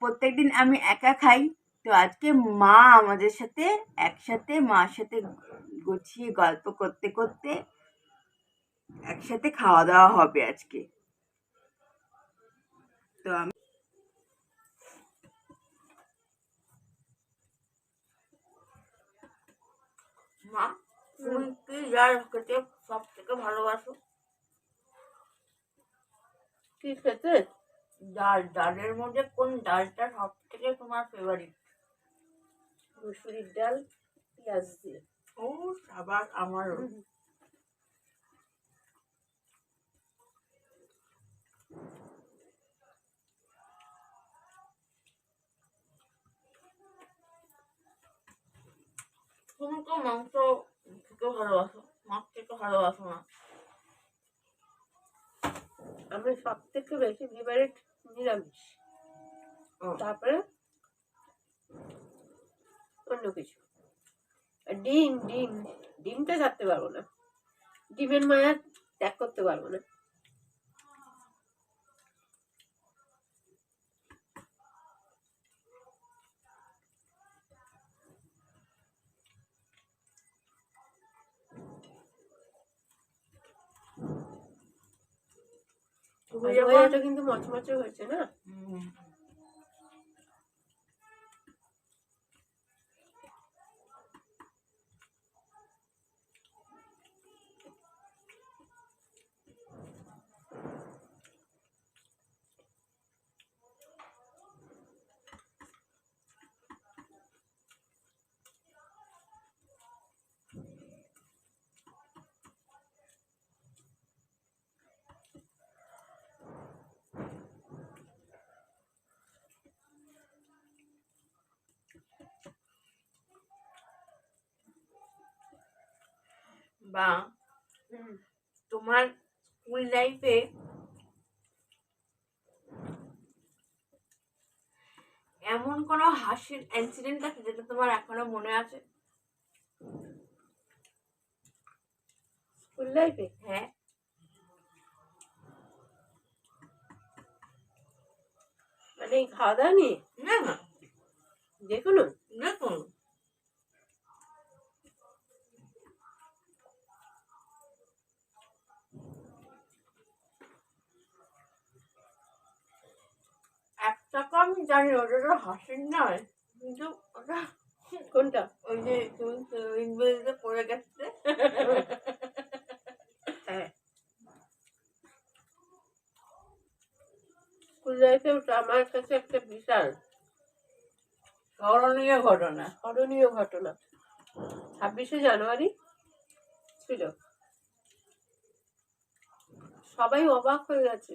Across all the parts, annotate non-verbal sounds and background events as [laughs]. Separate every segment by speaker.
Speaker 1: প্রত্যেকদিন আমি একা খাই। তো আজকে মা আমাদের সাথে একসাথে মার সাথে গুছিয়ে গল্প করতে করতে একসাথে খাওয়া দাওয়া হবে আজকে। তো আমি মা তুমি কি ডাল খেতে সব থেকে ভালোবাসো।
Speaker 2: কি খেতে?
Speaker 1: ডাল ডালের মধ্যে কোন ডালটা সব থেকে তোমার ফেভারিট
Speaker 2: মুসুরির ডাল পেঁয়াজ দিয়ে।
Speaker 1: ও আবার আমারও। তুমি তো মাংস খেতে ভালোবাসো মাছ খেতে ভালোবাসো না।
Speaker 2: আমি সব থেকে বেশি ফেভারিট নিরামিষ। তারপরে অন্য কিছু। ডিম ডিম ডিমটা ছাড়তে পারব না। ডিমের মায়া ত্যাগ করতে পারব না।
Speaker 1: তুমি
Speaker 2: আর
Speaker 1: যখন
Speaker 2: ভাজাটা কিন্তু মচমচে হয়েছে না
Speaker 1: বা তোমার স্কুল লাইফে এমন কোনো হাসির ইনসিডেন্ট আছে যেটা তোমার এখনও মনে আছে?
Speaker 2: স্কুল লাইফে
Speaker 1: হ্যাঁ।
Speaker 2: মানে খাওয়া দাওয়া নিয়ে?
Speaker 1: না না।
Speaker 2: দেখুন
Speaker 1: দেখুন একটা তো আমি জানি ওটা তো হাসির নয় কিন্তু ওটা
Speaker 2: কোনটা
Speaker 1: ওই যে তুমি ইংরেজিতে পড়ে গেছে
Speaker 2: স্কুল ওটা আমার কাছে একটা বিশাল।
Speaker 1: স্মরণীয় ঘটনা।
Speaker 2: স্মরণীয় ঘটনা ছাব্বিশে জানুয়ারি ছিল সবাই অবাক হয়ে গেছে।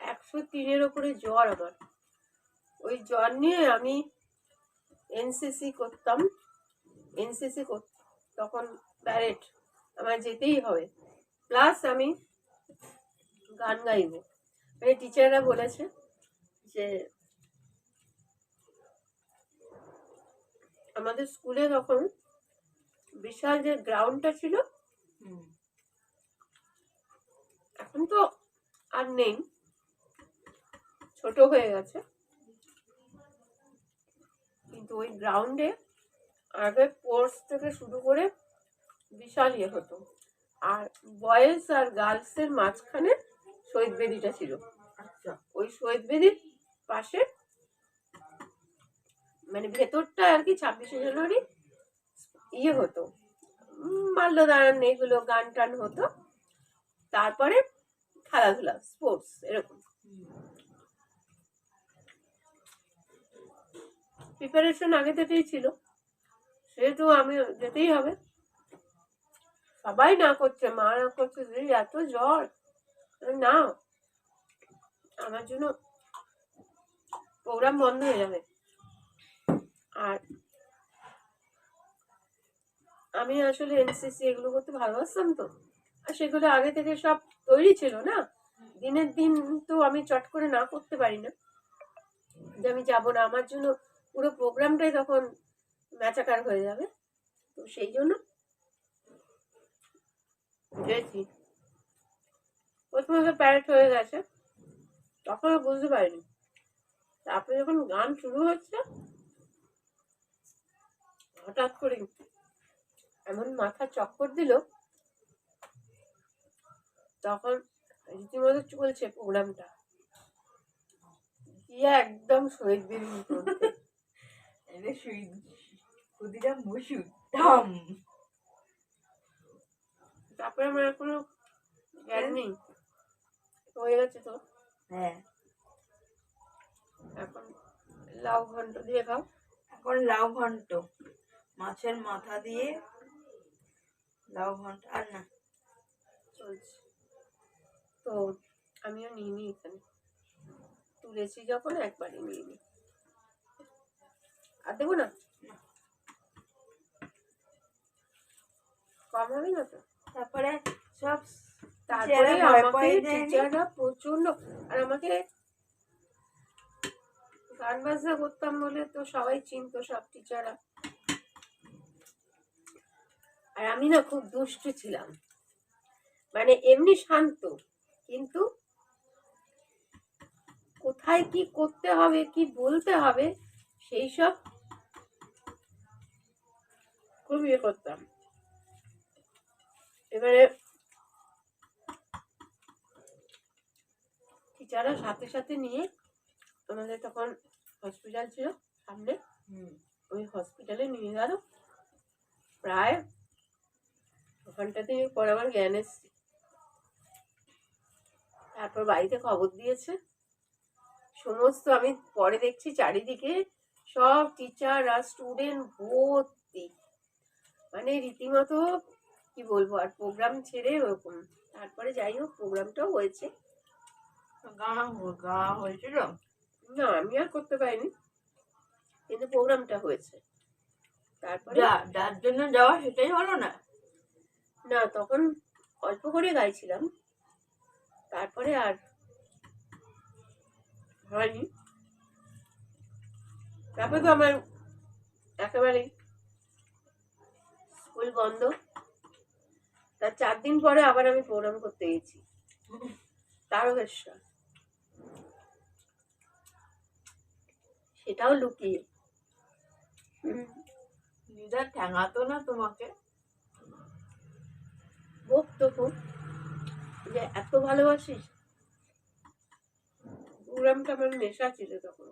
Speaker 2: একশো তিনের ওপরে জ্বর আমার ওই জ্বর নিয়ে আমি এনসিসি করতাম। এনসিসি তখন প্যারেড আমার যেতেই হবে। প্লাস আমি গান গাইব মানে টিচাররা বলেছে যে আমাদের স্কুলে তখন বিশাল যে গ্রাউন্ডটা ছিল এখন তো আর নেই। ছোট হয়ে গেছে। কিন্তু ওই গ্রাউন্ডে আগে স্পোর্টস থেকে শুরু করে বিশাল ইয়ে হতো। আর বয়েজ আর গার্লসের মাঝখানে শহীদ বেদিটা ছিল।
Speaker 1: আচ্ছা।
Speaker 2: ওই শহীদ বেদির পাশে মানে ভেতরটা আর কি ছাব্বিশে জানুয়ারি ইয়ে হতো। মাল্যদান এগুলো গান টান হতো। তারপরে খেলাধুলা স্পোর্টস এরকম। প্রিপারেশন আগে থেকেই ছিল, সেহেতু আমি যেতেই হবে। সবাই না করছে, মা না করছে "এই এত জ্বর। না, আমার জন্য প্রোগ্রাম বন্ধ হয়ে যাবে। আর আমি আসলে এনসিসি এগুলো করতে ভালোবাসতাম তো, আর সেগুলো আগে থেকে সব তৈরি ছিল না। দিনের দিন তো আমি চট করে না করতে পারি না, যে আমি যাব না। আমার জন্য পুরো প্রোগ্রামটাই তখন ম্যাচাকার হয়ে যাবে। তো সেই জন্য গেছি। প্রথমে প্যারেট হয়ে গেছে, তখন বুঝতে পারিনি। তারপরে যখন গান শুরু হচ্ছে, হঠাৎ করে এমন মাথা চক্কর দিল, তখন রীতিমতো চলছে প্রোগ্রামটা। গিয়ে একদম শহীদ বেরিয়ে পড়তে
Speaker 1: এটা ক্ষুদিরাম বসু থাম
Speaker 2: তারপরে আমার এখনও জ্ঞান নেই। হয়ে গেছে তো?
Speaker 1: হ্যাঁ।
Speaker 2: এখন লাউ ঘন্ট দিয়ে খাও।
Speaker 1: এখন লাউ ঘন্ট। মাছের মাথা দিয়ে লাউ ঘন্ট। আর না।
Speaker 2: চলছে। তো আমিও নিয়ে নিই এখানে। তুলেছি যখন একবারই নিয়ে নিই আর দেবো না কম হবে না তো?
Speaker 1: তারপরে সব
Speaker 2: তারপরে আমাকে টিচাররা প্রচণ্ড আর আমাকে গান বাজনা করতাম বলে তো সবাই চিনতো সব টিচাররা আর আমি না খুব দুষ্টু ছিলাম। মানে এমনি শান্ত কিন্তু কোথায় কি করতে হবে কি বলতে হবে সেই সব খুব ইয়ে করতাম। এবারে টিচাররা সাথে সাথে নিয়ে আমাদের তখন হসপিটাল ছিল সামনে। ওই হসপিটালে নিয়ে গেল। প্রায় ওখানটাতে পরে আমার জ্ঞান এসছে। তারপর বাড়িতে খবর দিয়েছে। সমস্ত আমি পরে দেখছি চারিদিকে সব টিচার আর স্টুডেন্ট ভর্তি। মানে রীতিমতো কি বলব আর প্রোগ্রাম ছেড়ে ওরকম। তারপরে যাই হোক প্রোগ্রামটাও হয়েছে।
Speaker 1: হয়েছিল
Speaker 2: না আমি আর করতে পারিনি। কিন্তু প্রোগ্রামটা হয়েছে। তারপরে
Speaker 1: যার জন্য যাওয়া সেটাই হলো না?
Speaker 2: না তখন অল্প করে গাইছিলাম। তারপরে আর হয়নি। তারপরে তো আমার একেবারেই স্কুল বন্ধ। তার চার দিন পরে আবার আমি প্রোগ্রাম করতে গেছি। তারকেশ্বর সেটাও লুকিয়ে।
Speaker 1: দিদা ঠ্যাঙাতো না তোমাকে?
Speaker 2: বকতো খুব। যে এত ভালোবাসিস। প্রোগ্রামটা আমার নেশা ছিল তখন।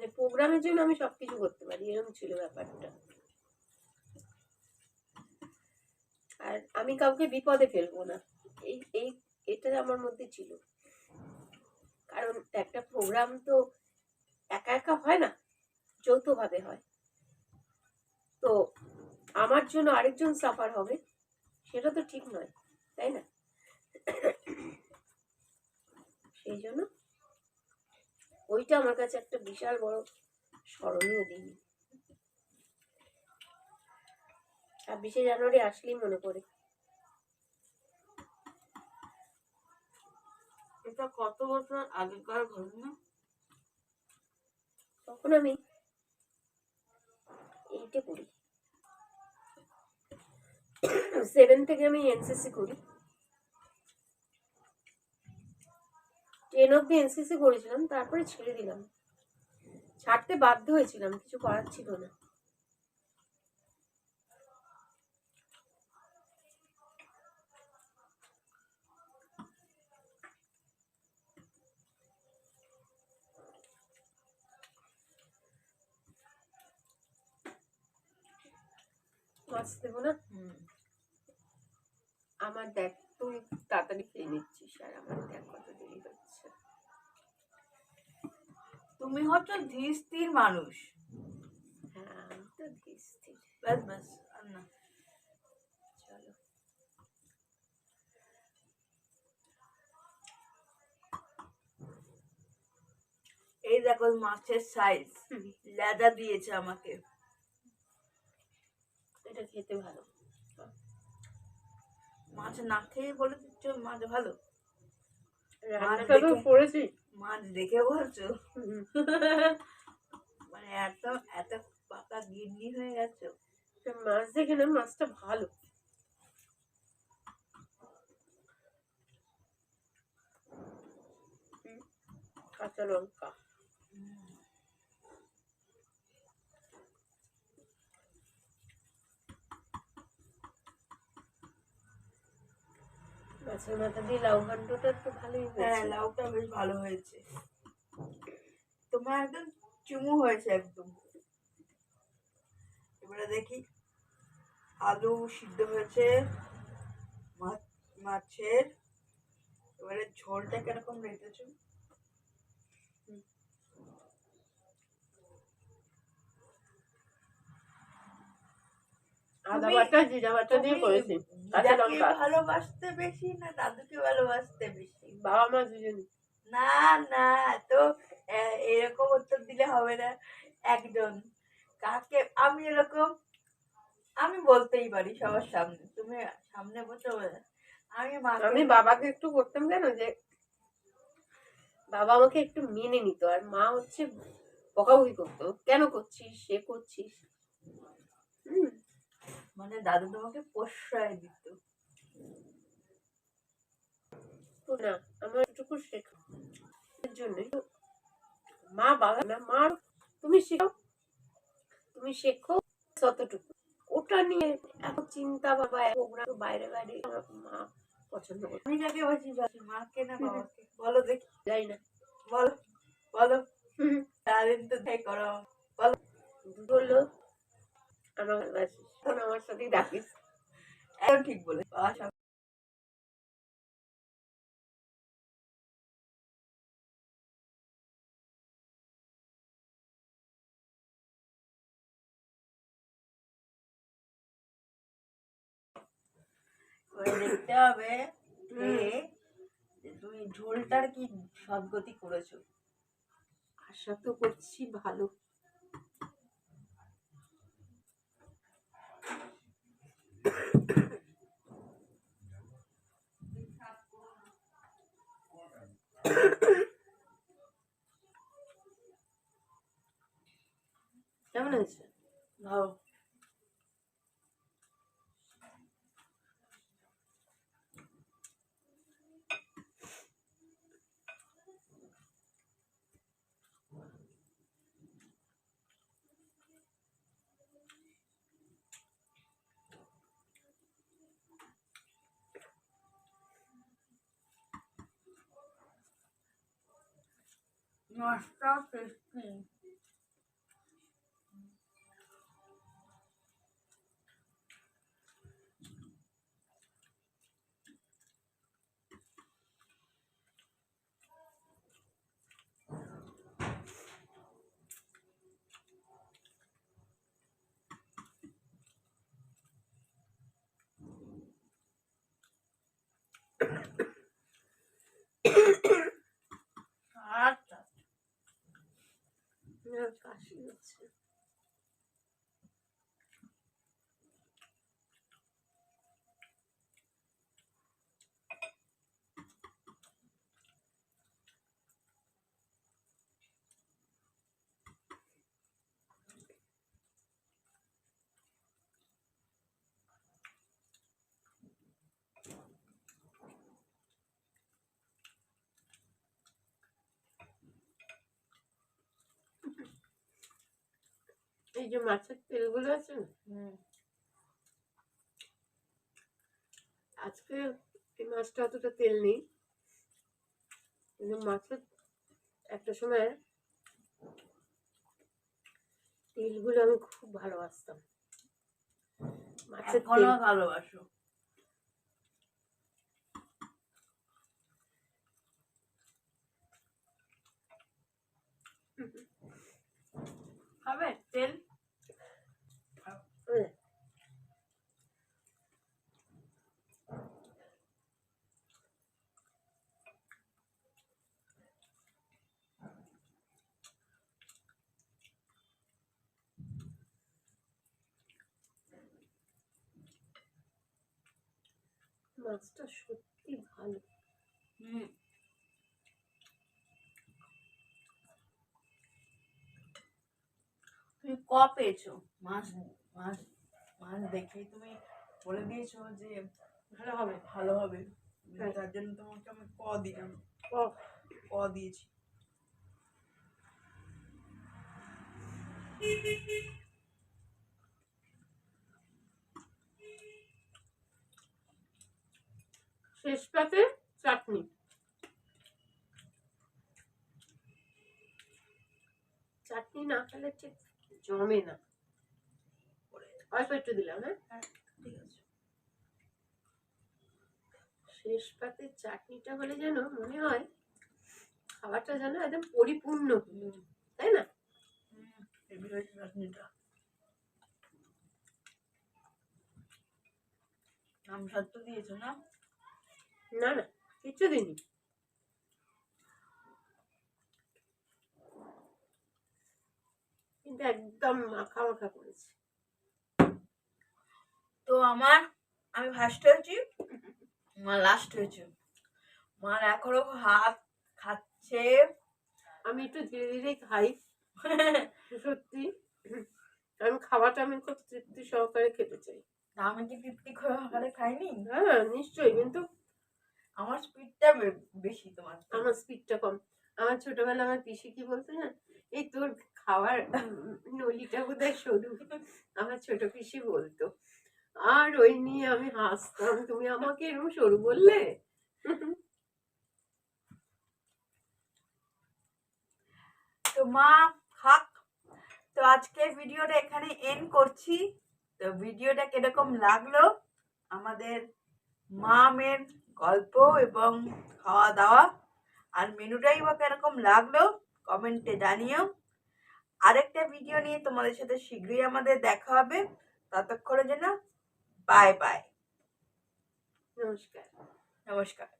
Speaker 2: মানে প্রোগ্রামের জন্য আমি সবকিছু করতে পারি, এরকম ছিল ব্যাপারটা। আর আমি কাউকে বিপদে ফেলব না। এই এই, এটা আমার মধ্যে ছিল। কারণ একটা প্রোগ্রাম তো একা একা হয় না, যৌথভাবে হয়। তো আমার জন্য আরেকজন সাফার হবে, সেটা তো ঠিক নয়, তাই না? সেই জন্য ওইটা আমার কাছে একটা বিশাল বড় স্মরণীয় দিন। ছাব্বিশে জানুয়ারি আসলেই মনে পড়ে।
Speaker 1: এটা কত বছর আগেকার ঘটনা?
Speaker 2: তখন আমি এইটে পড়ি। সেভেন থেকে আমি এনসিসি করি। টেন অব্দি এনসিসি করেছিলাম তারপরে ছেড়ে দিলাম। ছাড়তে বাধ্য হয়েছিলাম কিছু করার ছিল না। মাছ দেবো না? আমার দেখ তুই তাড়াতাড়ি খেয়ে নিচ্ছিস আর আমার দেখ কত দেরি হচ্ছে।
Speaker 1: তুমি হচ্ছে ধীর মানুষ।
Speaker 2: হ্যাঁ আমি তো ধীর
Speaker 1: ব্যাস ব্যাস আর না।
Speaker 2: চলো।
Speaker 1: এই দেখো মাছের সাইজ লেদা দিয়েছে আমাকে।
Speaker 2: এটা খেতে ভালো।
Speaker 1: মাছ না খেয়ে বলে দিচ্ছ মাছ ভালো। মাছ দেখে বলছো? মানে এত এত পাকা গিন্নি হয়ে গেছো।
Speaker 2: মাছ দেখে না মাছটা ভালো। কাঁচা লঙ্কা। দিয়ে লাউ একটু ভালোই
Speaker 1: হ্যাঁ লাউটা বেশ ভালো হয়েছে। তোমার একদম চুমু হয়েছে একদম। এবারে দেখি, আলু সিদ্ধ হয়েছে মাছ- মাছের। এবারে ঝোলটা কীরকম রেখেছো
Speaker 2: আদা বাটা জিরা বাটা দিয়ে করেছি। কাঁচা লঙ্কা।
Speaker 1: ভালোবাসতে বেশি না দাদুকে ভালোবাসতে বেশি।
Speaker 2: বাবা মা দুজনই
Speaker 1: না না তো এরকম উত্তর দিলে হবে না একজন। কাকে আমি এরকম আমি বলতেই পারি সবার সামনে। তুমি সামনে বসে। আমি
Speaker 2: আমি বাবাকে একটু করতাম কেন যে বাবা আমাকে একটু মেনে নিত আর মা হচ্ছে বকাবকি করতো। কেন করছিস? সে করছিস। হুম।
Speaker 1: মানে দাদু তোমাকে প্রশ্রয় দিত।
Speaker 2: না আমার এটুকু শেখা। এর জন্যই তো মা বাবা না মা তুমি শেখো তুমি শেখো ততটুকু। ওটা নিয়ে এত চিন্তা বাবা প্রোগ্রাম বাইরে বাইরে মা পছন্দ করতে।
Speaker 1: আমি বেশি বাসি মাকে না বাবাকে। বলো দেখি।
Speaker 2: যাই না।
Speaker 1: বলো বলো। সারাদিন তো তাই করো।
Speaker 2: দুটো লোক আমার সাথেই ডাকিস
Speaker 1: ঠিক বলে। দেখতে হবে তুমি ঝোলটার কি সদ্গতি করেছ।
Speaker 2: আশা তো করছি ভালো। কেমন আছে
Speaker 1: ভালো nossa o.
Speaker 2: আমার কাশি হচ্ছে এই যে মাছের তেলগুলো আছে না? আজকে এই মাছটা অতটা তেল নেই। কিন্তু মাছের একটা সময় তেলগুলো আমি খুব ভালোবাসতাম। মাছের তেল।
Speaker 1: ভালোবাসো। খাবে? তেল?
Speaker 2: মাছটা সত্যি ভালো।
Speaker 1: তুমি ক পেয়েছ? মাছ মাছ মাছ দেখেই তুমি বলে দিয়েছ যে
Speaker 2: ভালো হবে
Speaker 1: ভালো হবে।
Speaker 2: হ্যাঁ।
Speaker 1: তার জন্য তোমাকে আমি ক দিলাম?
Speaker 2: ক।
Speaker 1: ক দিয়েছি।
Speaker 2: শেষ পাতে চাটনি। চাটনি না খেলে ঠিক জমে না। অল্প একটু দিলাম হ্যাঁ?
Speaker 1: ঠিক আছে।
Speaker 2: শেষ পাতে চাটনিটা হলে যেন মনে হয় খাবারটা যেন একদম পরিপূর্ণ তাই না?
Speaker 1: চাটনিটা। আম সত্য দিয়েছ না?
Speaker 2: না না কিচ্ছু দিইনি। কিন্তু একদম মাখা মাখা করেছে।
Speaker 1: তো আমার আমি ফার্স্ট হয়েছি মা লাস্ট হয়েছে। মার এখনও হাত খাচ্ছে।
Speaker 2: আমি একটু ধীরে ধীরে খাই। [laughs] সত্যি। আমি খাবারটা আমি খুব তৃপ্তি সহকারে খেতে চাই।
Speaker 1: আমি কি তৃপ্তি করে খাইনি?
Speaker 2: হ্যাঁ নিশ্চয়ই কিন্তু
Speaker 1: আমার স্পিডটা বেশি তোমার
Speaker 2: আমার স্পিডটা কম। আমার ছোটবেলা আমার পিসি কি বলতো না এই তোর খাওয়ার নলিটা বোধহয় সরু। আমার ছোট পিসি বলতো আর ওই নিয়ে আমি হাসতাম। তুমি আমাকে এরকম সরু বললে?
Speaker 1: তো মা খাক তো আজকে ভিডিওটা এখানে এন্ড করছি। তো ভিডিওটা কীরকম লাগল? আমাদের মা মেয়ের গল্প এবং খাওয়া দাওয়া আর মেনুটাই বা কীরকম লাগল কমেন্টে জানিও। আরেকটা ভিডিও নিয়ে তোমাদের সাথে শীঘ্রই আমাদের দেখা হবে। ততক্ষণে যেন বাই বাই
Speaker 2: নমস্কার।
Speaker 1: নমস্কার।